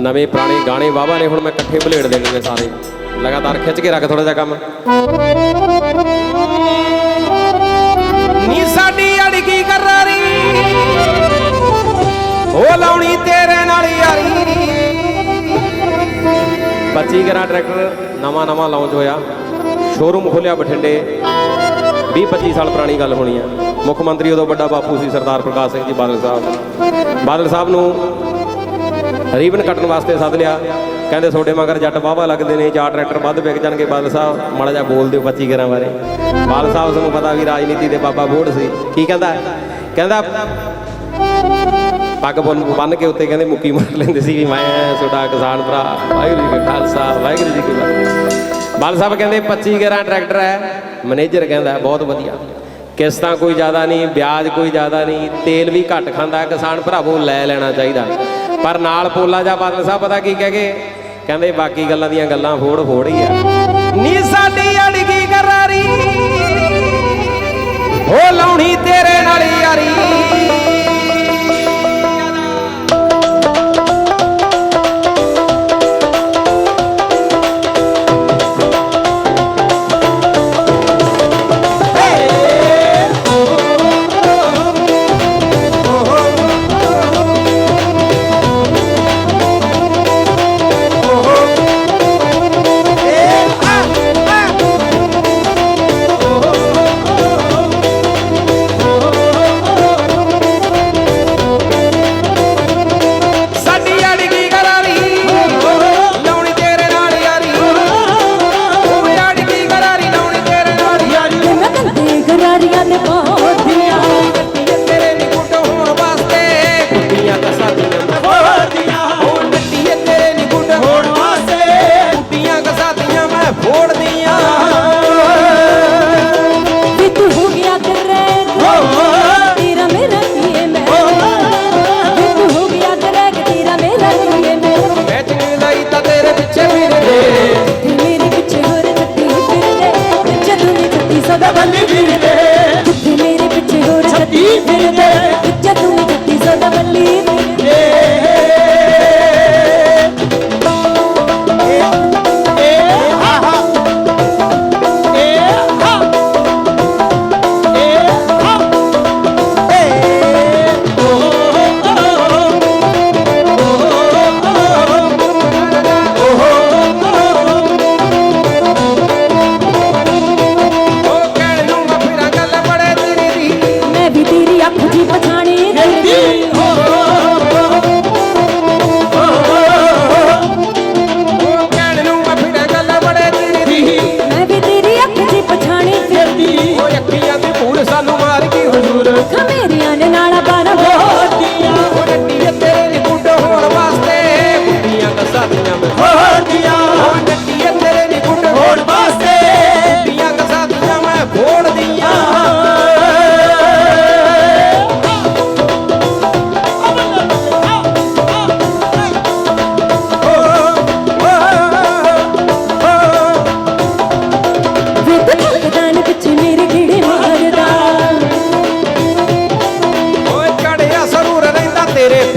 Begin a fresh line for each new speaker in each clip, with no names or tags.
ਨਵੇਂ ਪੁਰਾਣੇ ਗਾਣੇ ਵਾਵਾ ਨੇ ਹੁਣ ਮੈਂ ਇਕੱਠੇ ਬਲੇਡ ਦੇਣੇ ਨੇ ਸਾਰੇ। ਲਗਾਤਾਰ ਖਿੱਚ ਕੇ ਰੱਖ ਥੋੜਾ ਜਿਹਾ ਕੰਮ। ਨੀ ਸਾਡੀ ਅੜਕੀ ਕਰਾਰੀ। ਉਹ ਲਾਉਣੀ ਤੇਰੇ ਨਾਲ ਯਾਰੀ। 25 ਗਰਾ ਟਰੈਕਟਰ ਨਵਾਂ ਨਵਾਂ ਲਾਂਚ ਹੋਇਆ। ਸ਼ੋਰੂਮ ਖੋਲਿਆ ਬਠਿੰਡੇ। 20 25 ਸਾਲ ਪੁਰਾਣੀ ਗੱਲ ਹੋਣੀ ਆ। ਮੁੱਖ ਮੰਤਰੀ ਉਦੋਂ ਵੱਡਾ ਬਾਪੂ ਸੀ ਸਰਦਾਰ ਪ੍ਰਕਾਸ਼ ਸਿੰਘ ਜੀ ਬਾਦਲ ਸਾਹਿਬ। ਬਾਦਲ ਸਾਹਿਬ ਨੂੰ ਰੀਬਨ ਕੱਟਣ ਵਾਸਤੇ ਸੱਦ ਲਿਆ। ਕਹਿੰਦੇ ਤੁਹਾਡੇ ਮਗਰ ਜੱਟ ਵਾਹਵਾ ਲੱਗਦੇ ਨੇ, ਚਾਰ ਟਰੈਕਟਰ ਵੱਧ ਵਿਕ ਜਾਣਗੇ ਬਾਦਲ ਸਾਹਿਬ। ਮਾੜਾ ਜਿਹਾ ਬੋਲ ਦਿਓ 25 ਗਰਾਂ ਬਾਰੇ। ਬਾਦਲ ਸਾਹਿਬ ਤੁਹਾਨੂੰ ਪਤਾ ਵੀ ਰਾਜਨੀਤੀ ਦੇ ਬਾਬਾ ਬੋੜ ਸੀ। ਕੀ ਕਹਿੰਦਾ? ਕਹਿੰਦਾ, ਪੱਗ ਬੰਨ ਬੰਨ ਕੇ ਉੱਤੇ ਕਹਿੰਦੇ ਮੁੱਕੀ ਮਾਰ ਲੈਂਦੇ ਸੀ ਵੀ ਮੈਂ ਤੁਹਾਡਾ ਕਿਸਾਨ ਭਰਾ। ਵਾਹਿਗੁਰੂ ਜੀ ਕਾ ਖਾਲਸਾ, ਵਾਹਿਗੁਰੂ ਜੀ ਕੀ ਫਤਿਹ। ਬਾਲ ਸਾਹਿਬ ਕਹਿੰਦੇ 25 ਗਰਾਂ ਟਰੈਕਟਰ ਹੈ। ਮੈਨੇਜਰ ਕਹਿੰਦਾ, ਬਹੁਤ ਵਧੀਆ। ਕਿਸ਼ਤਾਂ ਕੋਈ ਜ਼ਿਆਦਾ ਨਹੀਂ, ਵਿਆਜ ਕੋਈ ਜ਼ਿਆਦਾ ਨਹੀਂ, ਤੇਲ ਵੀ ਘੱਟ ਖਾਂਦਾ, ਕਿਸਾਨ ਭਰਾਵੋ ਲੈ ਲੈਣਾ ਚਾਹੀਦਾ। ਪਰ ਨਾਲ ਪੋਲਾ ਜਾ ਬਾਦਲ ਸਾਹਿਬ ਪਤਾ ਕੀ ਕਹਿ ਗਏ? ਕਹਿੰਦੇ ਬਾਕੀ ਗੱਲਾਂ ਦੀਆਂ ਗੱਲਾਂ ਫੋੜ ਫੋੜ ਹੀ ਆ। ਨੀ ਸਾਡੀ ਅੜਗੀ ਕਰਾਰੀ।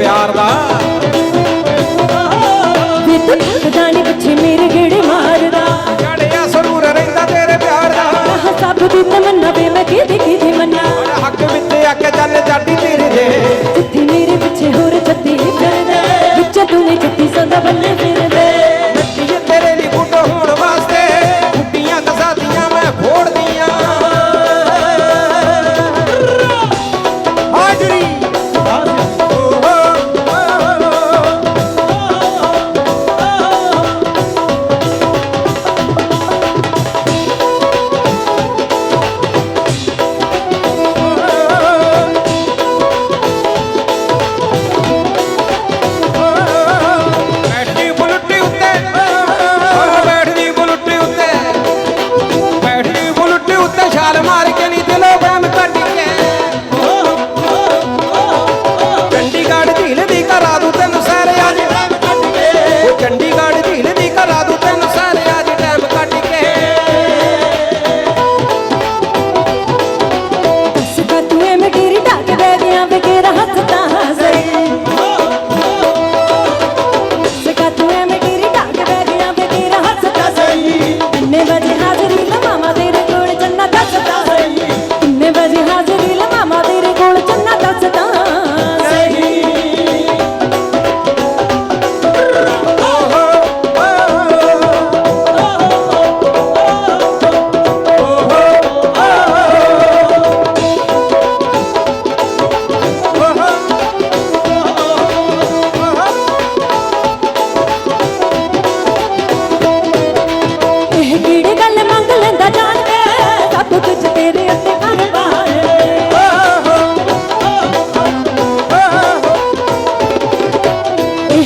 ਪਿਆਰ ਦਾ।
ਵੇ ਤੂੰ ਠੱਕਦਾ ਨੀ
ਪਿੱਛੇ ਮੇਰੇ ਕੀੜੇ ਮਾਰਦਾ। ਚੜਿਆ ਸਰੂਰ ਰਹਿੰਦਾ ਤੇਰੇ ਪਿਆਰ ਦਾ। ਆਹ ਸਭ ਦੀ ਤਮੰਨਾ
ਵੇ ਮੈਂ ਕਿਹਦੀ ਕਿਹਦੀ ਮੰਨਾ। ਓਏ ਹੱਕ ਵਿੱਚ
ਆ ਕੇ ਚੱਲ ਜਾਡੀ ਤੇਰੇ ਦੇ।
ਜਿੱਥੇ ਮੇਰੇ ਪਿੱਛੇ ਹੋਰ ਛੱਤੀ ਫਿਰਦੇ। ਵਿੱਚ ਤੂੰ ਨੇ ਛੱਤੀ ਸਦਾ ਬੱਲੇ ਫਿਰਦੇ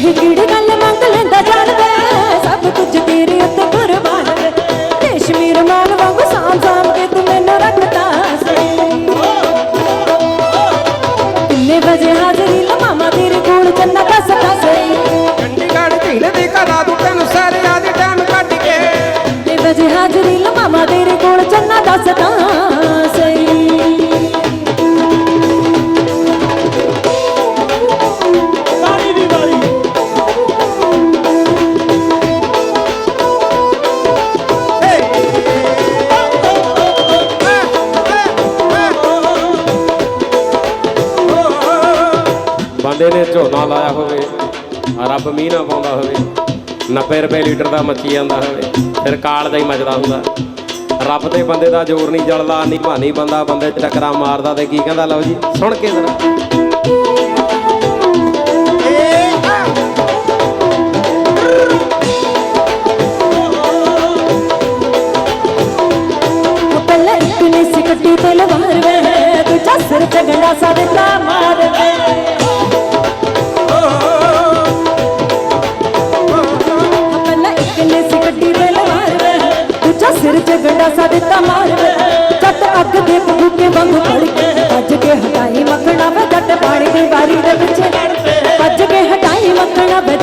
ਇਹ ਕਿਹੜੀ ਗੱਲ ਮੰਗ ਲੈਂਦਾ ਜਾਣਦਾ?
ਸਭ ਕੁਝ ਤੇਰੇ
ਉੱਤੇ ਕੁਰਬਾਨ ਦੇਸ਼ ਮੇਰ ਮਾਨ
ਵਾਂਗੂ ਸਾਂਭ ਸਾਂਭ ਕੇ ਤੂੰ ਮੈਨੂੰ
ਰੱਖਦਾ ਸੀ ਕਿੰਨੇ ਵਜੇ ਹਾਜ਼ਰੀ ਲਮਾਮਾ ਤੇਰੇ ਕੋਲ
ਜੰਨਾ ਕਸ ਕਸ ਚੰਡੀਗੜ੍ਹ ਢੀਲ ਦੇ ਘਰਾਂ ਤੋਂ
ਤੈਨੂੰ ਸਾਰੇ ਬੰਦੇ ਨੇ, ਝੋਨਾ ਲਾਇਆ ਹੋਵੇ ਆ ਰੱਬ ਮੀਂਹ ਨਾ ਪਾਉਂਦਾ ਹੋਵੇ 90 ਰੁਪਏ ਲੀਟਰ ਦਾ ਮੱਚੀ ਜਾਂਦਾ ਹੋਵੇ, ਫਿਰ ਕਾਲ ਦਾ ਹੀ ਮੱਚਦਾ ਹੁੰਦਾ। ਰੱਬ ਤੇ ਬੰਦੇ ਦਾ ਜ਼ੋਰ ਨਹੀਂ ਜਲਦਾ, ਨਹੀਂ ਭਾਨੀ ਬੰਦਾ, ਬੰਦੇ 'ਚ ਟੱਕਰਾਂ ਮਾਰਦਾ ਤੇ ਕੀ ਕਹਿੰਦਾ, ਲਓ ਜੀ, ਸੁਣ ਕੇ ਜ਼ਰਾ।
ਉਹ ਤਲਵਾਰ ਵੇ, ਦੂਜਾ ਸਿਰ ਤੇ ਗੰਡਾ ਸਾ ਦਿੱਤਾ। ਦੀ ਵਾਰੀ ਦੇ ਵਿੱਚ ਭੱਜ ਕੇ ਹਟਾਈ ਮੱਖਣਾ ਵੇ